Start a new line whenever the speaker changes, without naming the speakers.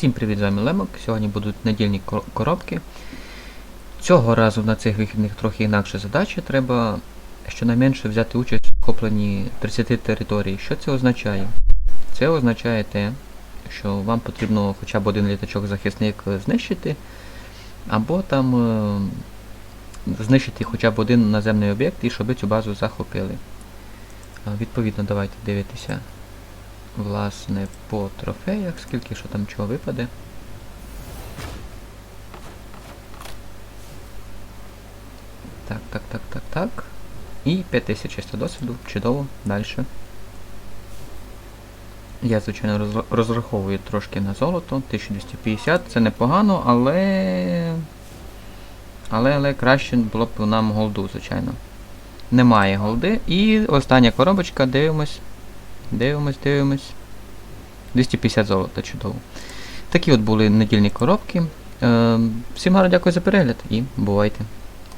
Всім привіт, з вами Лемок. Сьогодні будуть недільні коробки. Цього разу на цих вихідних трохи інакша задача. Треба щонайменше взяти участь в охопленні 30 територій. Що це означає? Це означає те, що вам потрібно хоча б один літачок-захисник е, знищити, або там е, знищити хоча б один наземний об'єкт і щоб цю базу захопили. Відповідно, давайте дивитися власне по трофеях, скільки що там чого випаде. Так, так, так, так, так. І 5000 досвіду. Чудово. Далі. Я, звичайно, розраховую трошки на золото. 1250. Це непогано, але. Але, але краще було б нам голду, звичайно. Немає голди. І остання коробочка, дивимось. Дивимось, дивимось. 250 золота, чудово. Такі от були недільні коробки. Е, всім гарно дякую за перегляд і бувайте.